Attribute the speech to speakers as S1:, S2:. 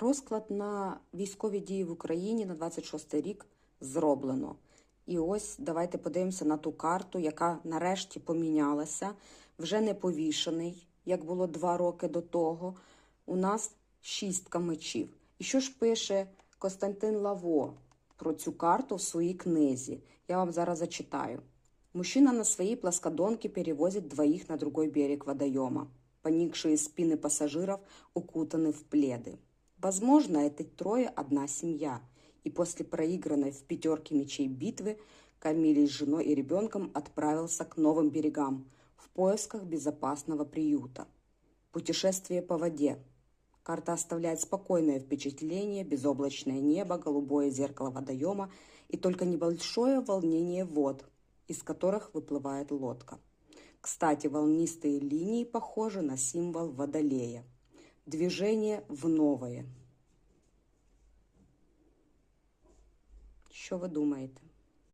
S1: Розклад на військові дії в Україні на 26 рік зроблено. І ось давайте подивимося на ту карту, яка нарешті помінялася. Вже не повішений, як було два роки до того. У нас шістка мечів. І що ж пише Костянтин Лаво про цю карту в своїй книзі? Я вам зараз зачитаю. Мужчина на своей плоскодонке перевозит двоих на другой берег водоема. Поникшие спины пассажиров укутаны в пледы. Возможно, это трое одна семья. И после проигранной в пятерке мечей битвы Камиль с женой и ребенком отправился к новым берегам в поисках безопасного приюта. Путешествие по воде. Карта оставляет спокойное впечатление, безоблачное небо, голубое зеркало водоема и только небольшое волнение вод, из которых выплывает лодка. Кстати, волнистые линии похожи на символ водолея. Движение в новое. Що ви думаєте?